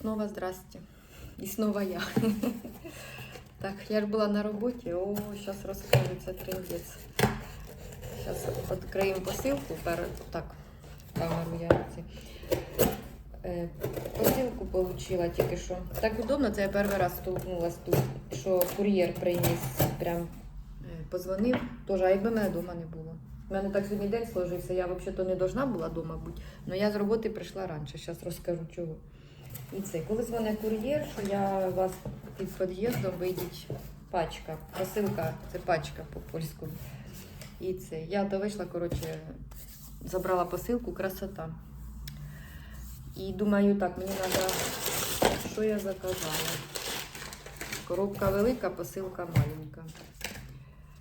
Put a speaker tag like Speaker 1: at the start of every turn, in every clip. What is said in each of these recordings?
Speaker 1: снова здрасте. І снова я. Так, я ж була на роботі. О, це трендець. Зараз відкриємо посилку. Перед... Так, камеру я. Е, Посилку отримала тільки що. Так удобно, це я перший раз столкнулася тут, що кур'єр приніс, прям е, позвонив. Тож, а якби мене вдома не було. У мене так сьогодні день сложився, я взагалі-то не должна була вдома бути, але я з роботи прийшла раніше, зараз розкажу чого. І це, коли дзвонить кур'єр, що я вас під під'їздом вийдіть пачка. Посилка це пачка по польську. І це. Я то вийшла, коротше, забрала посилку, красота. І думаю, так, мені треба, що я заказала. Коробка велика, посилка маленька.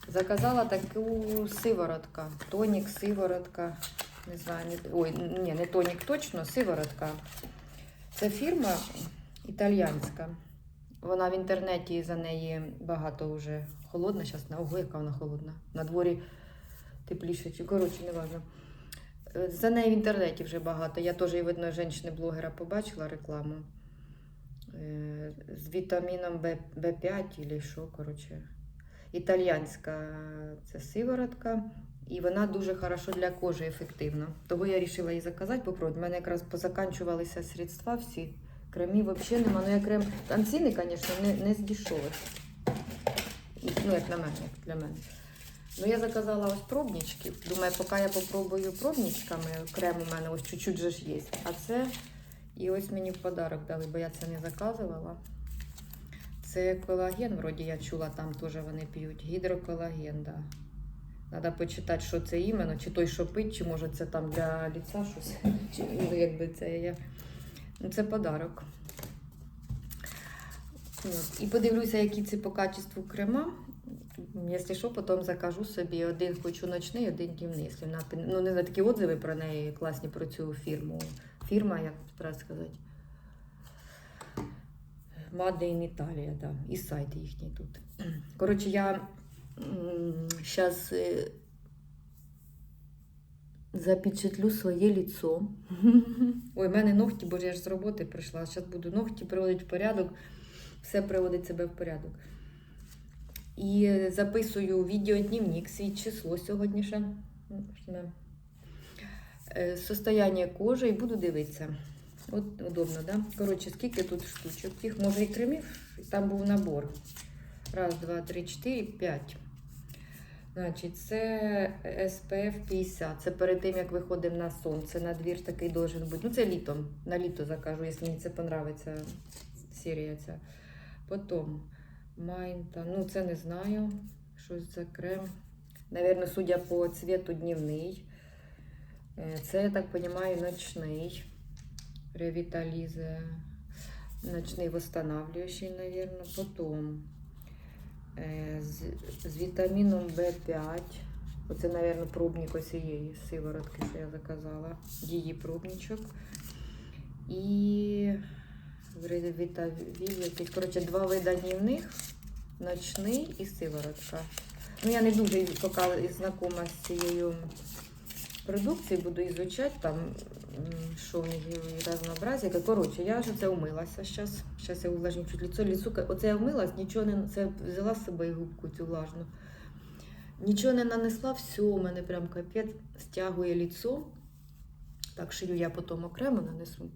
Speaker 1: Заказала таку сиворотка. Тонік, сиворотка. Не знаю, не, ой, ні, не тонік точно, сиворотка. Це фірма італіянська. Вона в інтернеті за неї багато вже холодна. Зараз на ого, яка вона холодна. На дворі тепліше, коротше, не важливо. Е, За неї в інтернеті вже багато. Я теж, видно, жінки-блогера побачила рекламу. Е, З вітаміном Б, Б5 чи що, коротше. Італіянська це сиворотка. І вона дуже хорошо для кожи ефективна. Того я вирішила її заказати, попробувати. У мене якраз позаканчувалися средства всі. Кремів взагалі нема. Ну, я крем. Там ціни, звісно, не, не з дешевих. Ну, як на мене, як для мене. Ну, я заказала ось пробнички. Думаю, поки я попробую пробничками, крем у мене ось чуть-чуть же ж є. А це і ось мені в подарок дали, бо я це не заказувала. Це колаген, вроді я чула, там теж вони п'ють. Гідроколаген, да. Треба почитати, що це іменно, чи той, що пить, чи може це там для ліца щось. Чи, ну, якби це я. Ну, це подарок. І подивлюся, які це по качеству крема. Якщо що, потім закажу собі один хочу ночний, один днівний. Якщо вона, ну, не знаю, такі отзиви про неї класні про цю фірму. Фірма, як треба сказати. Made in Italia, да. І сайт їхній тут. Коротше, я зараз запечатлю своє лицо. Ой, в мене ногті, бо я ж з роботи прийшла. Зараз буду ногті приводити в порядок. Все приводить себе в порядок. І записую відеодневник, свій число сьогодніше. Е, Состояння кожи і буду дивитися. От удобно, да? Коротше, скільки тут штучок? Їх може і кремів. Там був набор. Раз, два, три, чотири, п'ять. Значить, це SPF 50. Це перед тим, як виходимо на сонце. На двір такий должен бути. Ну, це літом. На літо закажу, якщо мені це подобається серія ця. Потім Майнта. Ну, це не знаю. Щось за крем. Наверно, судя по цвету дневний. Е, Це, я так розумію, ночний. Ревіталізе. Ночний восстанавливающий, наверное. Потом е, з, з вітаміном В5. Оце, мабуть, пробник ось сиворотки, що я заказала. Її пробничок. І якийсь. Коротше, два вида днівних. Ночний і сиворотка. Ну, я не дуже поки знакома з цією продукцією, буду ізучати там, що в них є. Коротше, я вже це вмилася зараз. Зараз я увлажню чуть лицо. Лісу, оце я вмилась, нічого не це взяла з собою губку цю влажну. Нічого не нанесла, все, у мене прям капець стягує ліцо. Так, шию я потім окремо нанесу.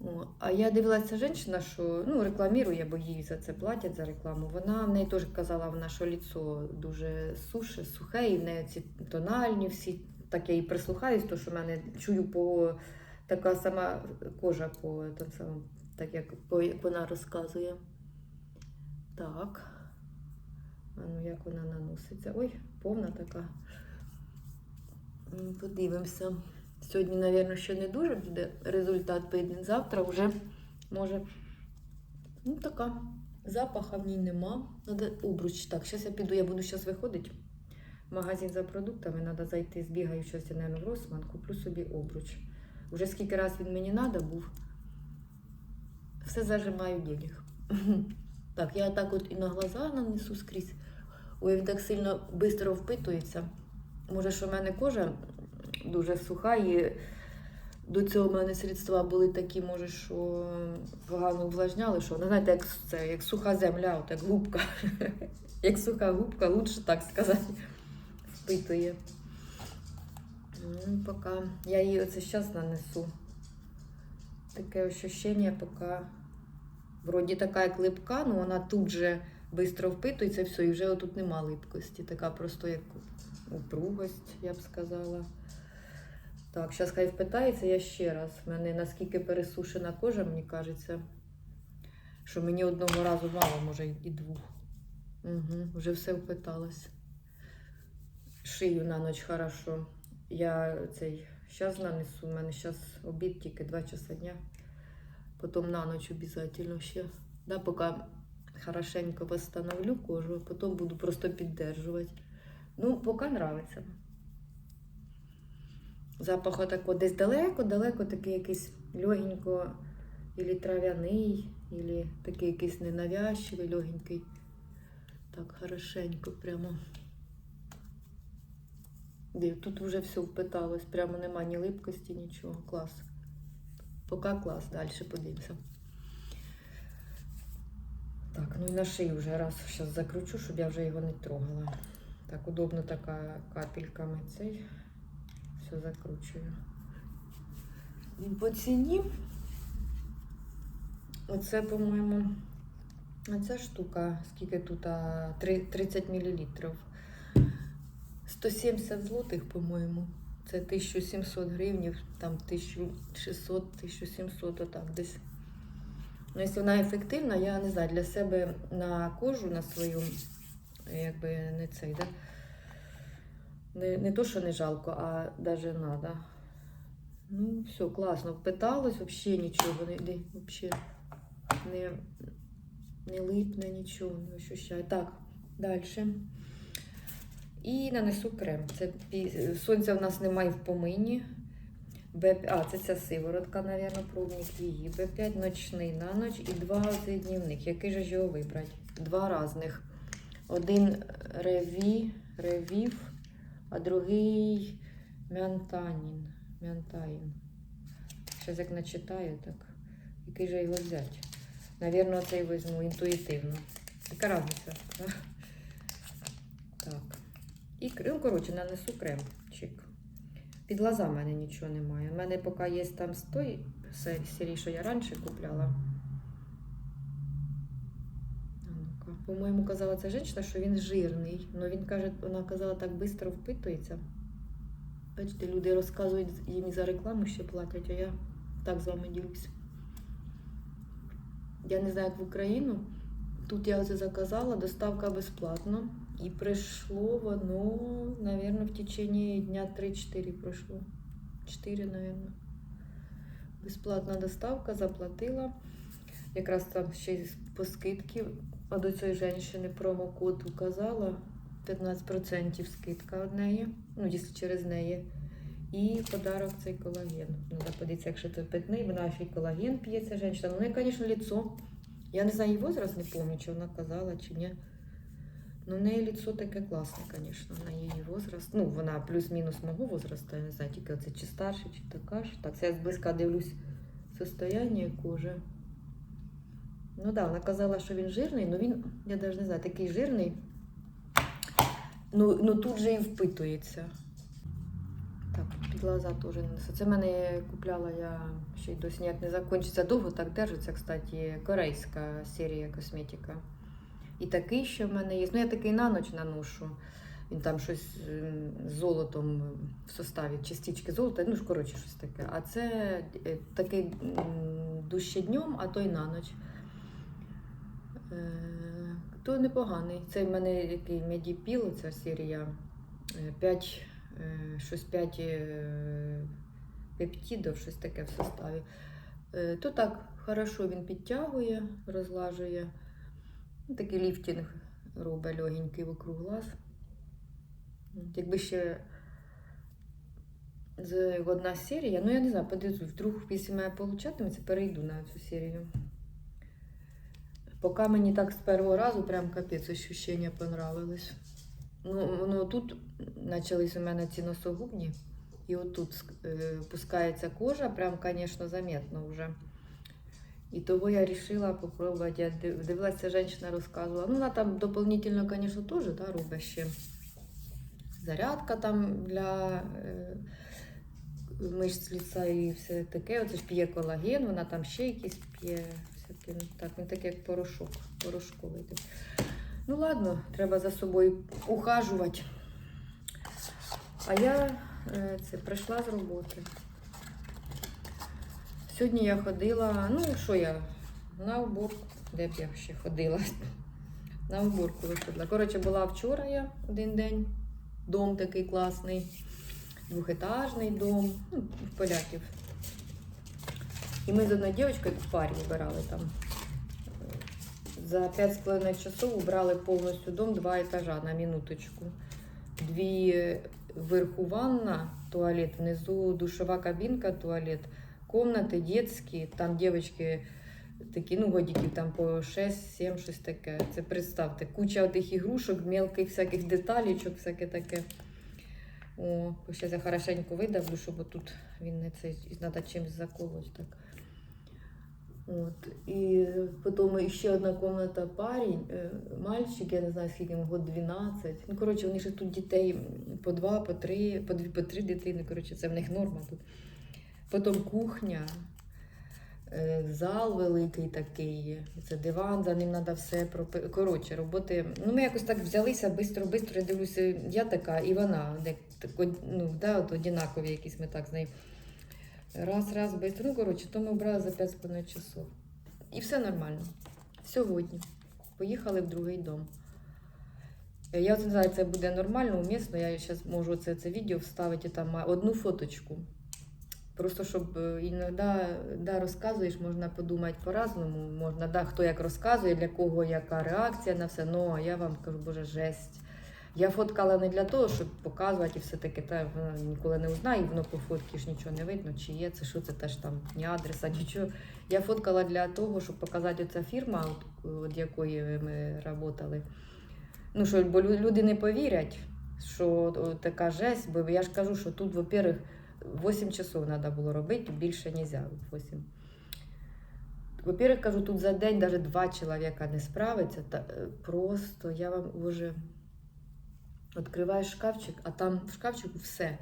Speaker 1: О, а я дивилася жінка, що ну, рекламує, бо їй за це платять за рекламу. Вона в неї теж казала, вона, що ліцо дуже суше, сухе, і в неї ці тональні всі. Так я і прислухаюсь, то що в мене чую по така сама кожа по там самому, так як, по, як вона розказує. Так. А ну як вона наноситься? Ой, повна така. Подивимося. Сьогодні, мабуть, ще не дуже буде результат виден. Завтра вже може. Ну, така. Запаха в ній нема. Надо обруч. Так, зараз я піду, я буду зараз виходити. Магазин за продуктами треба зайти, збігаю щось, я, в Росман, куплю собі обруч. Уже скільки раз він мені треба був. Все зажимаю денег. Так, я так от і на глаза нанесу скрізь. Ой, він так сильно швидко впитується. Може, що в мене кожа дуже суха і До цього в мене средства були такі, може, що погано увлажняли, що ну, знаєте, як, це, як суха земля, от як губка. як суха губка, лучше так сказати, впитує. Ну, поки я її оце зараз нанесу. Таке ощущення, поки вроді така як липка, але вона тут же швидко впитується, все, і вже отут нема липкості. Така просто як упругость, я б сказала. Так, зараз хай впитається я ще раз. У мене наскільки пересушена кожа, мені кажеться, що мені одного разу мало, може і двох. Угу, вже все впиталось. Шию на ніч хорошо. Я цей зараз нанесу, у мене зараз обід тільки 2 часа дня. Потім на ніч обов'язково ще. Да, поки хорошенько восстановлю кожу, а потім буду просто піддержувати. Ну, поки нравиться. Запах отако десь далеко-далеко, такий якийсь легенько, ілі трав'яний, ілі такий якийсь ненавязчивий, легенький. Так, хорошенько прямо. Тут вже все впиталось, прямо нема ні липкості, нічого. Клас. Поки клас, далі подивимося. Так, ну і на шию вже раз зараз закручу, щоб я вже його не трогала. Так, удобно така капельками цей. Все закручую. Він по ціні. Оце, по-моєму, оця штука, скільки тут, 30 мл. 170 злотих, по-моєму. Це 1700 гривнів, там 1600-1700, отак десь. Ну, якщо вона ефективна, я не знаю, для себе на кожу на свою, якби не цей, да? Не, не то, що не жалко, а навіть надо. Ну, все, класно. Впиталось, взагалі нічого не, не, вообще не, не липне, нічого не ощущаю. Так, далі. І нанесу крем. Це сонця в нас немає в помині. Б... А, це ця сиворотка, мабуть, пробник її. Б5 ночний на ніч і два оцей дневник. Який же ж його вибрати? Два різних. Один реві, ревів, а другий мянтанін. Мянтаїн. Щось як начитаю, так. Який же його взяти? Навірно, цей візьму інтуїтивно. Яка різниця? Так. І ну, коротше, нанесу кремчик. Під глаза в мене нічого немає. У мене поки є там з той се- серії, що я раніше купляла. По-моєму, казала ця жінка, що він жирний. Ну він каже, вона казала, так швидко впитується. Бачите, люди розказують, їм за рекламу ще платять, а я так з вами ділюсь. Я не знаю, як в Україну. Тут я це заказала, доставка безплатно. І прийшло воно, наверное, в течение дня 3-4 пройшло. 4, наверное. Безплатна доставка, заплатила. Якраз там ще по скидці до цієї жінки промокод указала. 15% скидка від неї, ну, якщо через неї. І подарок цей колаген. Надо подивитися, якщо це питний, вона ще й колаген п'є ця жінка. Ну, неї, звісно, лицо. Я не знаю її возраст, не пам'ятаю, чи вона казала, чи ні. Ну, в неї лицо таке класне, звісно, на її возраст. Ну, вона плюс-мінус мого возрасту, я не знаю, тільки це чи старше, чи така ж. Так, це я зблизька дивлюсь состояння кожи. Ну так, да, вона казала, що він жирний, але він, я навіть не знаю, такий жирний. Ну, ну тут же і впитується. Так, під глаза теж не несу. Це мене купляла я ще й досі ніяк не закінчиться. Довго так держиться, кстати, корейська серія косметика. І такий ще в мене є. Ну, я такий на ніч наношу. Він там щось ем, з золотом в составі, частички золота, ну ж коротше, щось таке. А це е, такий дужче днем, а то й на ніч. Е, То непоганий. Це в мене який медіпіл, ця серія. 5, щось 5 пептидів, щось таке в составі. Е, То так, хорошо він підтягує, розлажує. Ну, Такий ліфтинг робить легенький вокруг глаз. Якби ще з одна серія, ну я не знаю, подивлюсь, вдруг після мене получатиметься, перейду на цю серію. Поки мені так з першого разу прям капець ощущення понравилось. Ну, ну тут почались у мене ці носогубні І отут е, пускається кожа, прям, звісно, заметно вже. І того я вирішила попробувати. Я дивилася, жінка розказувала. Ну, вона там дополнительно, звісно, теж да, робить ще. Зарядка там для е, мишць лиця і все таке. Оце ж п'є колаген, вона там ще якісь п'є. всякі, ну, Так, він такий як порошок, порошковий. Ну ладно, треба за собою ухажувати. А я е, це прийшла з роботи. Сьогодні я ходила, ну що я, на уборку, де б я ще ходила? На уборку виходила. Коротше, була вчора я один день. Дом такий класний, двохетажний дом, ну, поляків. І ми з одною дівчинкою в парі вибирали там. За 5,5 часов убрали повністю дом, два етажа на минуточку. Дві вверху ванна, туалет, внизу душова кабінка, туалет, комнати детські, там дівчатки такі, ну, годиків там по 6-7, щось таке. Це представте, куча тих ігрушок, мелких всяких деталічок, всяке таке. О, зараз я хорошенько видавлю, щоб тут він не цей, треба чимось заколоть так. От. І потім ще одна комната парень, е, мальчик, я не знаю, скільки йому, год 12. Ну, коротше, вони ж тут дітей по два, по три, по дві, по три дитини. Коротше, це в них норма тут. Потім кухня, е, зал великий такий, це диван, за ним треба все пропи... Коротше, роботи. Ну, ми якось так взялися бистро, бистро. Я дивлюся, я така, і вона, так, ну, да, от однакові якісь ми так з нею. Раз, раз, бистро. Ну, коротше, то ми брали за 5,5 часов. І все нормально. Сьогодні. Поїхали в другий дом. Е, Я от не знаю, це буде нормально, умісно. Я зараз можу це, це відео вставити там одну фоточку. Просто щоб е, іноді да, розказуєш, можна подумати по-разному. Можна, да, хто як розказує, для кого яка реакція на все. Ну, а я вам кажу, боже, жесть. Я фоткала не для того, щоб показувати і все таке, та вона ніколи не узнає, і воно по фотки ж нічого не видно, чи є це, що це теж там ні адреса, нічого. Я фоткала для того, щоб показати оця фірма, от, от якої ми працювали. Ну, що, бо люди не повірять, що така жесть, бо я ж кажу, що тут, во-первых, 8 часов треба було робити, більше не можна. 8. Во-первых, кажу, тут за день навіть два чоловіка не справиться. Е, просто я вам вже відкриваю шкафчик, а там в шкафчику все.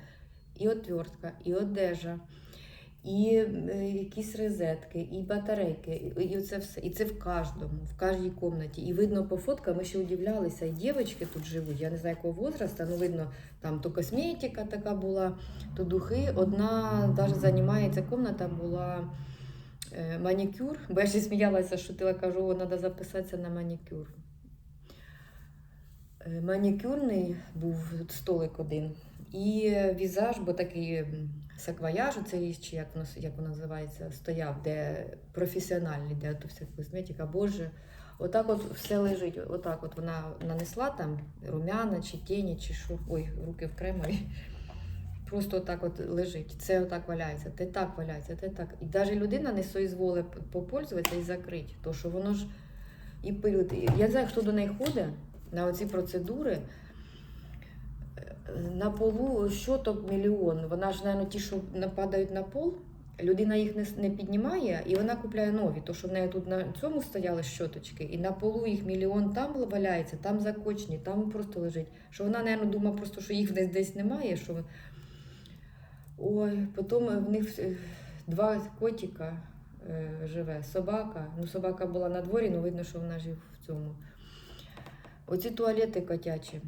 Speaker 1: І отвертка, і одежа, і е, якісь розетки, і батарейки, і, це все. І це в кожному, в кожній кімнаті. І видно по фоткам, ми ще удивлялися, і дівчатки тут живуть, я не знаю якого возрасту, ну видно, там то косметика така була, то духи. Одна навіть займається, кімната була е, манікюр, бо я ще сміялася, що ти кажу, о, треба записатися на манікюр. Е, Манікюрний був столик один. І візаж, бо такий саквояж, оцей, чи як воно, як воно називається, стояв, де професіональний, де тут вся косметика, боже. Отак от все лежить. Отак от вона нанесла там румяна, чи тіні, чи що. Ой, руки в кремові. Просто отак от лежить. Це отак валяється, те так валяється, те так. І навіть людина не соізволить попользуватися і закрити. То що воно ж і пилить. Я не знаю, хто до неї ходить на оці процедури. На полу щоток мільйон. Вона ж, мабуть, ті, що нападають на пол, людина їх не, не піднімає і вона купляє нові. То, що в неї тут на цьому стояли щоточки, і на полу їх мільйон там валяється, там закочені, там просто лежить. Що вона, мабуть, думає просто, що їх десь десь немає. Що... Ой, потім в них два котика е, живе, собака. Ну, собака була на дворі, але видно, що вона жив в цьому. Оці туалети котячі.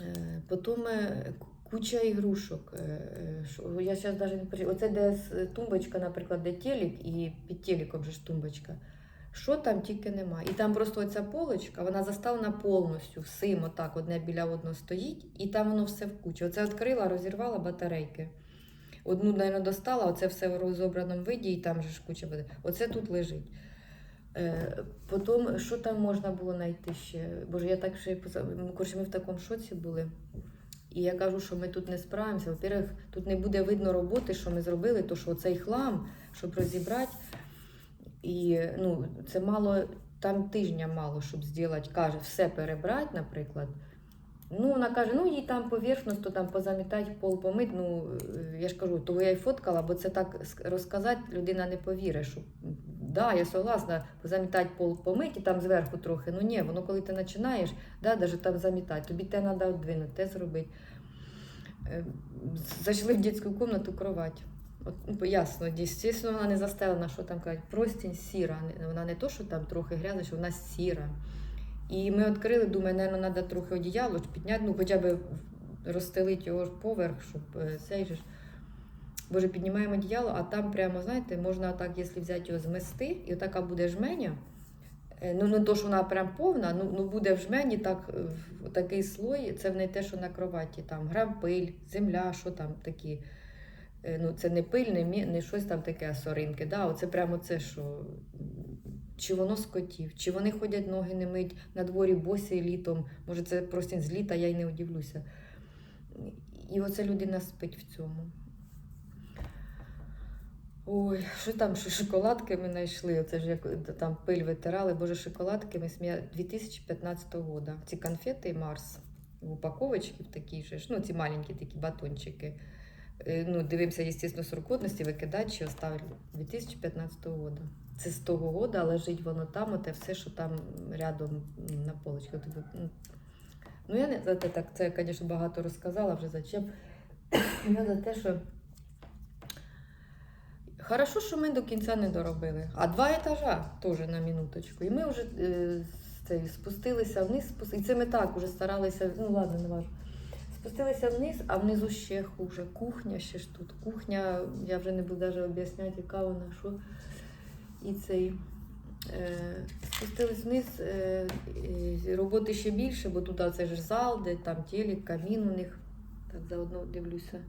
Speaker 1: Е, Потім е, куча ігрушок. Е, Я зараз навіть не Оце де тумбочка, наприклад, де телек, і під телеком же ж тумбочка. Що там тільки нема. І там просто оця полочка, вона заставлена повністю всім, отак, одне біля одного стоїть, і там воно все в кучі. Оце відкрила, розірвала батарейки. Одну, мабуть, достала, оце все в розобраному виді, і там же ж куча буде. Оце тут лежить. Е, потім, що там можна було знайти ще? Боже, я так ще коротше, ми в такому шоці були. І я кажу, що ми тут не справимося. Во-первых, тут не буде видно роботи, що ми зробили, то що цей хлам, щоб розібрати. І ну, це мало, там тижня мало, щоб зробити, каже, все перебрати, наприклад. Ну, вона каже, ну їй там поверхностно там позамітати, пол помить. Ну, е, я ж кажу, того я й фоткала, бо це так розказати, людина не повірить, що да, я согласна, позамітати пол помить і там зверху трохи. Ну ні, воно коли ти починаєш, да, навіть там замітати, тобі те треба одвинути, те зробити. Е, Зайшли в дитячу кімнату кровать. От, ну, ясно, дійсно, вона не застелена, що там кажуть, простінь сіра. Вона не то, що там трохи грязна, що вона сіра. І ми відкрили, думаю, напевно, треба трохи одіяло підняти, ну хоча б розстелити його поверх, щоб е, цей же. Боже, піднімаємо одіяло, а там прямо, знаєте, можна так, якщо взяти його змести, і отака буде жменя. Е, Ну, не то, що вона прям повна, ну, ну буде в жмені так, е, такий слой, це не те, що на кроваті, там грам пиль, земля, що там такі. Е, Ну, це не пиль, не, не щось там таке соринки. Да? Оце прямо це, що чи воно з котів, чи вони ходять ноги не мить на дворі босі літом. Може, це просто з літа, я й не удивлюся. І оце людина спить в цьому. Ой, що там, що шоколадки ми знайшли? Оце ж як там пиль витирали. Боже, шоколадки ми смія 2015 года. Ці конфети Марс в упаковочці в такій ж, ну ці маленькі такі батончики. Е, Ну, дивимося, звісно, срокотності, викидати чи оставити 2015 года. Це з того года лежить воно там, оте все, що там рядом на полочці. Ну, Ну, я не за те так, це, звісно, багато розказала вже зачем. Я за те, що Хорошо, що ми до кінця не доробили. А два етажа теж на минуточку. І ми вже е, з цей, спустилися вниз, спус... і це ми так вже старалися, ну ладно, не важко. Спустилися вниз, а внизу ще хуже. Кухня ще ж тут. Кухня, я вже не буду навіть об'ясняти, яка вона, що. І цей. Е, спустились вниз, е, роботи ще більше, бо тут це ж зал, де там телек, камін у них. Так заодно дивлюся.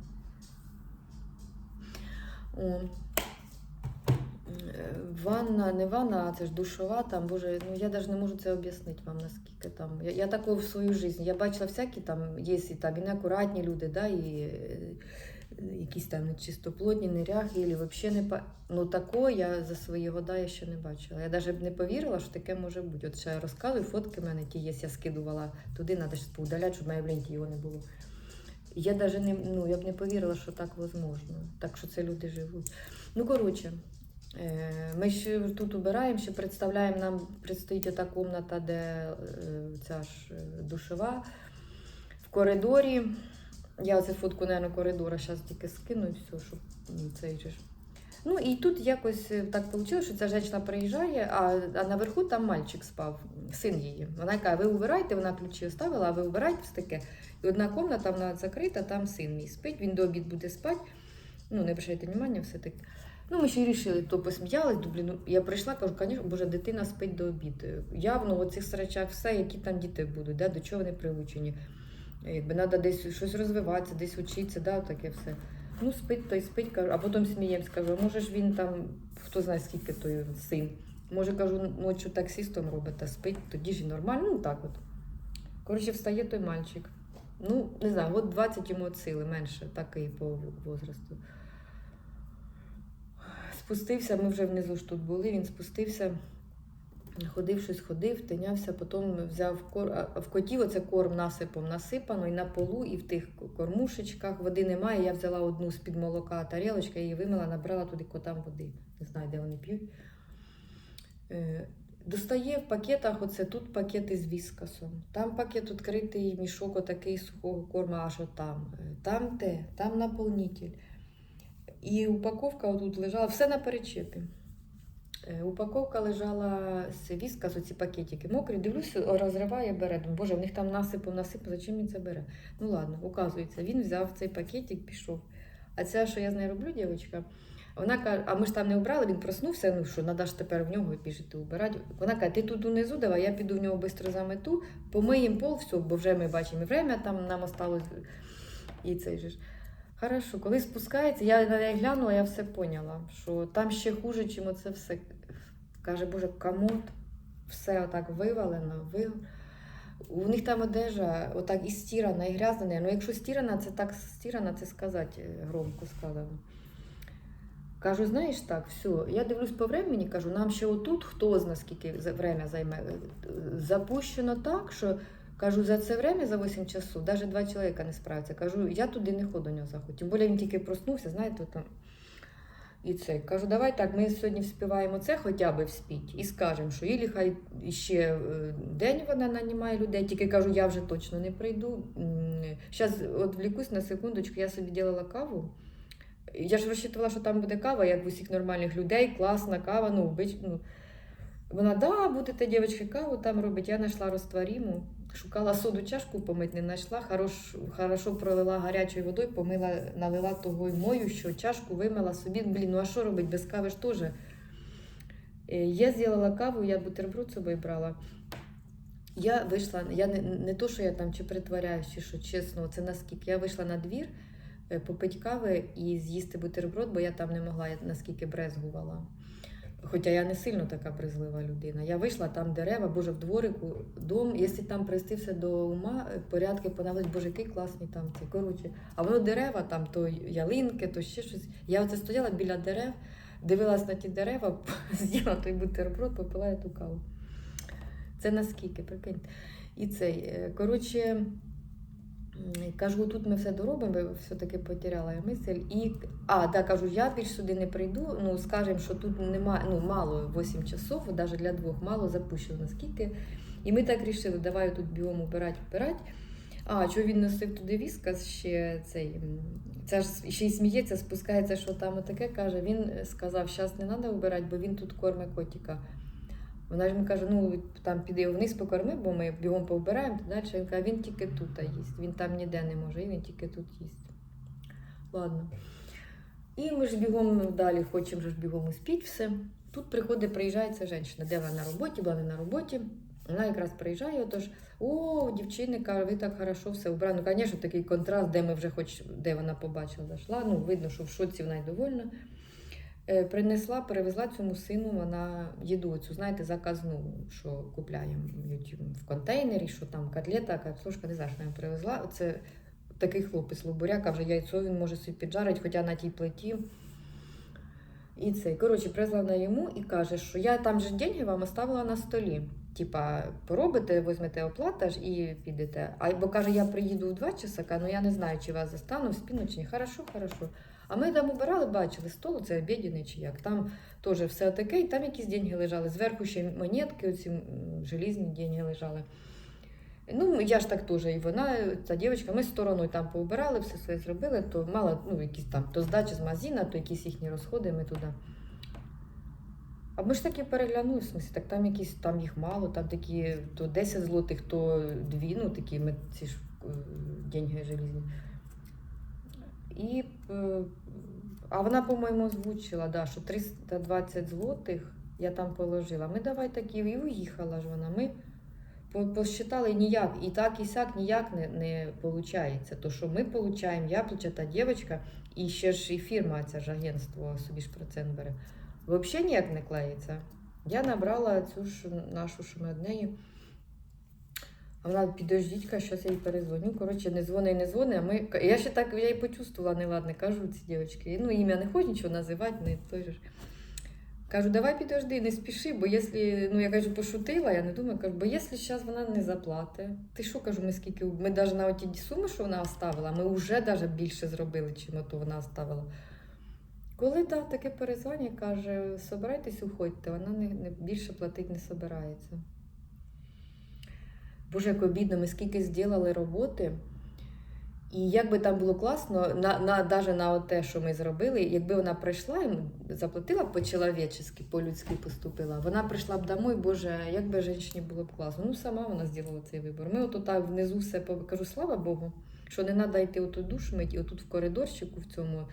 Speaker 1: Ванна, не ванна, а це ж душова, там, боже, ну я навіть не можу це об'яснити вам, наскільки там. Я, я такого в свою життя. Я бачила всякі там, є і там і неакуратні люди, да, і е, якісь там нечистоплотні, неряхи, і взагалі не. Ну такого я за свої года я ще не бачила. Я навіть не повірила, що таке може бути. От ще я розказую, фотки в мене ті є, я скидувала туди, треба ж поудаляти, щоб в ленті його не було. Я даже не, ну, я б не повірила, що так возможно. Так що це люди живуть. Ну, коротше, ми ще тут убираємо, ще представляємо, нам предстоїть та кімната, де е, ця ж е, душова. В коридорі. Я оце фотку, мабуть, коридора зараз тільки скину і все, щоб цей же. Ну і тут якось е, так вийшло, що ця жінка приїжджає, а, а наверху там мальчик спав, син її. Вона каже, ви убирайте, вона ключі оставила, а ви убирайте все таке. І одна кімната вона закрита, там син мій спить, він до обід буде спати. Ну, не обращайте внимання, все таки. Ну, ми ще й рішили, то посміялись, думаю, ну, я прийшла, кажу, звісно, боже, дитина спить до обіду. Явно в оцих срачах все, які там діти будуть, да, до чого вони прилучені. Якби треба десь щось розвиватися, десь вчитися, да, таке все. Ну, спить той спить, кажу, а потім сміємось, кажу, може ж він там, хто знає, скільки той син. Може, кажу, ночі таксистом робить, а спить, тоді ж і нормально, ну так от. Коротше, встає той мальчик. Ну, не знаю, от 20 йому от сили менше, такий по возрасту. Спустився, ми вже внизу ж тут були, він спустився, ходив щось ходив, тинявся, потім взяв кор... а в котів оце корм насипом насипано, і на полу, і в тих кормушечках води немає. Я взяла одну з-під молока тарілочка, її вимила, набрала туди котам води. Не знаю, де вони п'ють. Е, Достає в пакетах, оце тут пакети з віскасом. Там пакет відкритий мішок отакий сухого корму, аж отам. Е, Там те, там наповнитель. І упаковка отут лежала, все на перечепі. Е, Упаковка лежала з віскасу, ці пакетики мокрі. Дивлюся, розриває, бере. Думаю, боже, в них там насипу, насипу, зачем він це бере? Ну ладно, указується, він взяв цей пакетик, пішов. А це, що я з нею роблю, дівчинка, вона каже, а ми ж там не обрали, він проснувся, ну що, ж тепер в нього біжити убирати. Вона каже, ти тут унизу давай, я піду в нього швидко замету, помиємо пол, все, бо вже ми бачимо і время там нам осталось. І цей же ж. Хорошо, коли спускається, я на неї глянула, я все поняла, що там ще хуже, чим оце все. Каже, Боже, комод, все отак вивалено, вив... У них там одежа отак і стірана, і грязна. Ну, якщо стірана, це так стірана, це сказати громко сказано. Кажу, знаєш так, все, я дивлюсь по времени, кажу, нам ще отут, хто знає, скільки за- время займе. Е, Запущено так, що Кажу, за це время, за 8 часов, навіть два чоловіка не справляться. Кажу, я туди не ходу нього заходу. Тим більше він тільки проснувся, знаєте, там. І це. Кажу, давай так, ми сьогодні вспіваємо це хоча б вспіть і скажемо, що Ілі хай ще е, день вона нанімає людей, тільки кажу, я вже точно не прийду. Зараз от влікусь на секундочку, я собі робила каву. Я ж розчитувала, що там буде кава, як в усіх нормальних людей, класна кава, ну, обич... ну. Вона, да, будете, дівчатки, каву там робить. Я знайшла розтворіму, шукала соду чашку помити, не знайшла. Хорош, хорошо пролила гарячою водою, помила, налила того й мою, що чашку вимила собі. Блін, ну а що робить? Без кави ж теж. Е, Я зробила каву, я бутерброд собою брала. Я вийшла, я не, не то, що я там чи притворяюсь, чи що чесно, це наскільки. Я вийшла на двір е, попити кави і з'їсти бутерброд, бо я там не могла, я наскільки брезгувала. Хоча я не сильно така брезлива людина. Я вийшла, там дерева, боже, в дворику, дом, якщо там привести все до ума, е, порядки понавлять, боже, який класний там цей. Коротше, а воно дерева, там то ялинки, то ще щось. Я оце стояла біля дерев, дивилась на ті дерева, з'їла той бутерброд, попила я ту каву. Це наскільки, прикинь. І цей, е, коротше, кажу, тут ми все доробимо, бо все-таки потеряла я мисль. І, а, да, кажу, я більш сюди не прийду. Ну, скажемо, що тут немає, ну, мало 8 часов, навіть для двох мало запущено наскільки. І ми так рішили, давай тут біом убирати, вбирати. А, що він носив туди віскас ще цей. Це ж ще й сміється, спускається, що там отаке каже. Він сказав, зараз не треба вбирати, бо він тут кормить котика. Вона ж мені каже, ну там піди вниз покорми, бо ми бігом повбираємо, далі. Він каже, він тільки тут їсть. Він там ніде не може, і він тільки тут їсть. Ладно. І ми ж бігом далі хочемо ж бігом успіть все. Тут приходить, приїжджає ця жінка, де вона на роботі, була не на роботі. Вона якраз приїжджає, отож, о, дівчини, каже, ви так хорошо все вбрали. Ну, звісно, такий контраст, де ми вже хоч де вона побачила, зайшла. Ну, видно, що в шоці вона й довольна. Е, Принесла, перевезла цьому сину вона їду, цю, знаєте, заказну, що купляємо в контейнері, що там котлета, картошка, не знаю, що вона привезла. Оце такий хлопець лобуряка, вже яйцо він може собі піджарити, хоча на тій плиті. І це, коротше, привезла вона йому і каже, що я там же деньги вам оставила на столі. Типа, поробите, візьмете оплата ж і підете. А бо каже, я приїду в два часа, ну я не знаю, чи вас застану в ні. Хорошо, хорошо. А ми там убирали, бачили стол, це обідяний чи як. Там теж все таке, і там якісь деньги лежали. Зверху ще монетки, оці желізні деньги лежали. Ну, я ж так теж, і вона, ця дівчинка, ми стороною там поубирали, все своє зробили, то мало, ну, якісь там, то здачі з магазина, то якісь їхні розходи ми туди. А ми ж таки переглянули, в смысле, так там якісь, там їх мало, там такі, то 10 злотих, то 2, ну такі ми, ці ж е, деньги желізні. І, е, а вона, по-моєму, озвучила, да, що 320 злотих я там положила. Ми давай такі, і уїхала ж вона. Ми посчитали ніяк, і так, і сяк ніяк не, не виходить. То, що ми получаємо, я получаю, та дівчинка, і ще ж і фірма, це ж агентство собі ж процент бере. Взагалі ніяк не клеїться. Я набрала цю ж нашу, що ми од неї. А вона підождіть, щось я їй перезвоню. Коротше, не дзвони, не дзвони. А ми... Я ще так я і почувствувала неладне, кажу ці дівчатки. Ну, ім'я не хочу нічого називати, не той же. Кажу, давай підожди, не спіши, бо якщо, ну я кажу, пошутила, я не думаю, кажу, бо якщо зараз вона не заплатить, ти що кажу, ми скільки, ми навіть на оті суми, що вона оставила, ми вже навіть більше зробили, чим ото вона оставила. Коли да, таке перезвання, каже, собирайтесь, уходьте, вона не, не, більше платити не собирається. Боже, як обідно, ми скільки зробили роботи. І як би там було класно, на, на, навіть на те, що ми зробили, якби вона прийшла і заплатила по-чоловічески, по-людськи поступила, вона прийшла б домой, Боже, як би жінці було б класно. Ну, сама вона зробила цей вибір. Ми от так внизу все кажу, слава Богу, що не треба йти оту душ мить, отут в коридорчику в цьому.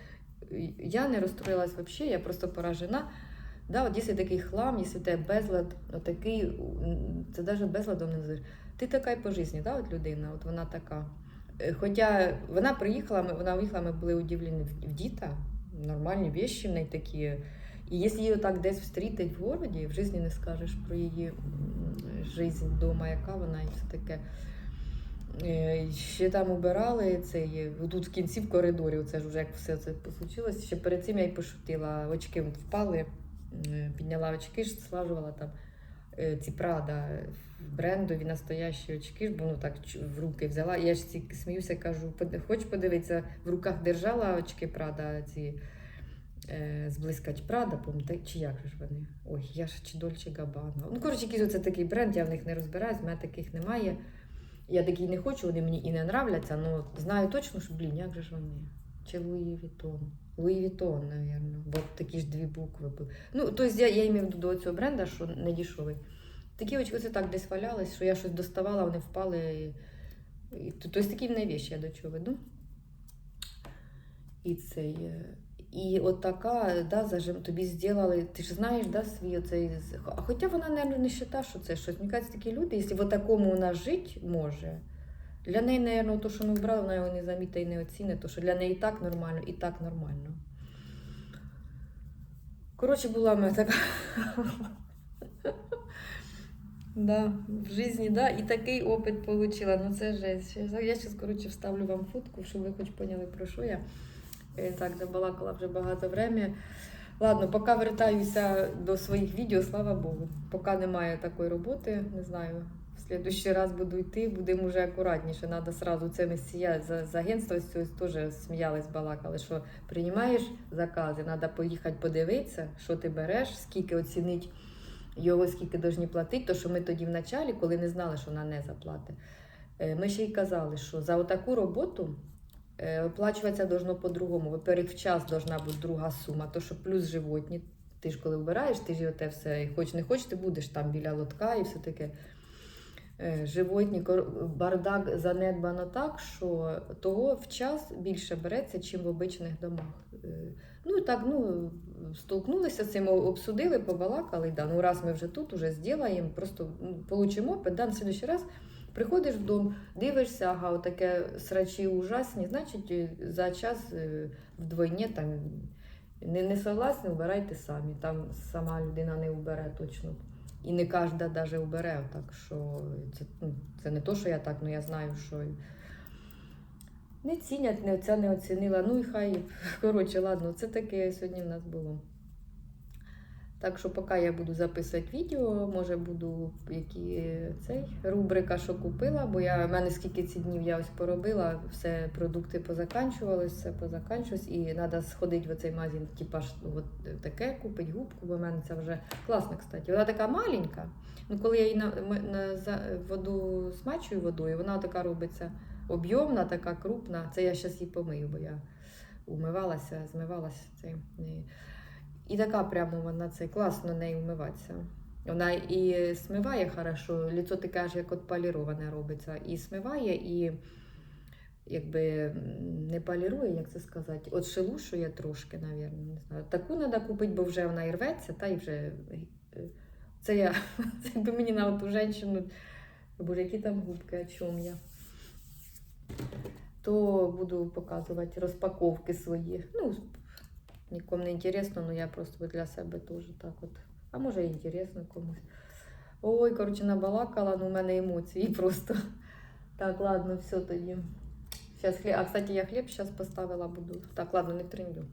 Speaker 1: Я не розстроїлась взагалі, я просто поражена. Да, от якщо такий хлам, якщо те безлад, отакий, це навіть безладом не називаєш. Ти така й по житті, да, от людина, от вона така. Е, Хоча вона приїхала, ми, вона виїхала, ми були удивлені в, діта, нормальні вещі в неї такі. І якщо її так десь встрітить в городі, в житті не скажеш про її життя вдома, яка вона і все таке. Е, Ще там убирали цей, тут в кінці в коридорі, це ж вже як все це посучилось. Ще перед цим я й пошутила, очки впали, е, підняла очки, слажувала там. Е, ці Прада брендові настоящі очки, бо ну так в руки взяла. Я ж ці сміюся, кажу, «Под- хочеш подивитися, в руках держала очки Прада, ці е, Прада, пам'ятаєте, чи як ж вони? Ой, я ж чи Дольче Габана. Ну, коротше, якийсь оце такий бренд, я в них не розбираюсь, в мене таких немає. Я такий не хочу, вони мені і не нравляться, але знаю точно, що, блін, як же ж вони? Чи Луї Вітон? Луї Вітон, мабуть, бо такі ж дві букви були. Ну, тобто я, я імів до цього бренда, що не дешевий. Такі очки так десь валялись, що я щось доставала, вони впали. І, тобто такі в вещі, я до чого веду. І цей. І от така, да, зажим, тобі зробили, ти ж знаєш, да, свій оцей. Хоча вона, мабуть, не вважає, що це щось. Мені кажуть, такі люди, якщо в такому вона жити може, для неї, мабуть, то, що ми вбрали, вона його не замітить і не оцінить, то що для неї і так нормально, і так нормально. Коротше, була в мене така. Да, в житті, да, і такий опит отримала. Ну це жесть. Я зараз, коротше, вставлю вам фотку, щоб ви хоч поняли, про що я. Е, Так, забалакала вже багато времени. Ладно, поки вертаюся до своїх відео, слава Богу. Поки немає такої роботи, не знаю. Следующий раз буду йти, будемо вже акуратніше. Надо сразу це месія з, з агентства з цього теж сміялись, балакали, що приймаєш закази, треба поїхати подивитися, що ти береш, скільки оцінить його, скільки повинні платити. То що ми тоді в началі, коли не знали, що вона не заплатить. е, Ми ще й казали, що за отаку роботу е, оплачуватися должно по-другому. Во-первых, в час должна бути друга сума, то що плюс животні. Ти ж коли вбираєш, ти ж оте все, хоч не хоч, ти будеш там біля лотка і все таке. Е, Животні, бардак занедбано так, що того в час більше береться, чим в обичних домах. Е, Ну і так, ну, столкнулися з цим, обсудили, побалакали. Да, ну раз ми вже тут, уже зробимо, просто получимо опит, да, на следующий раз приходиш вдома, дивишся, ага, отаке срачі ужасні, значить е, за час вдвойні там не, не согласні, вбирайте самі. Там сама людина не вбере точно. І не кожна навіть вбере. Так що це, ну, це не то, що я так, ну я знаю, що не цінять, не, це не оцінила. Ну і хай, коротше, ладно, це таке сьогодні в нас було. Так що поки я буду записувати відео, може буду які цей рубрика, що купила, бо я в мене скільки ці днів я ось поробила, все продукти позаканчувались, все позаканчувалось, і треба сходити в оцей магазин, типа от таке купити губку, бо в мене це вже класно, кстати. Вона така маленька. Ну коли я її на, на за- воду смачую водою, вона така робиться об'ємна, така крупна. Це я зараз її помию, бо я умивалася, змивалася цим. І- така прямо вона це класно нею вмиватися. Вона і смиває хорошо, ліцо ти кажеш, як от поліроване робиться. І смиває, і якби не полірує, як це сказати, от шелушує трошки, навірно, не знаю. Таку треба купити, бо вже вона і рветься, та й вже. Це я, це якби мені на ту жінку, боже, які там губки, о чому я. То буду показувати розпаковки свої. Ну, Нікому не інтересно, але я просто для себе теж так от. А може і інтересно комусь. Ой, коротше, набалакала, ну у мене емоції просто. Так, ладно, все тоді. Сейчас. А, кстати, я хліб зараз поставила буду. Так, ладно, не трендю.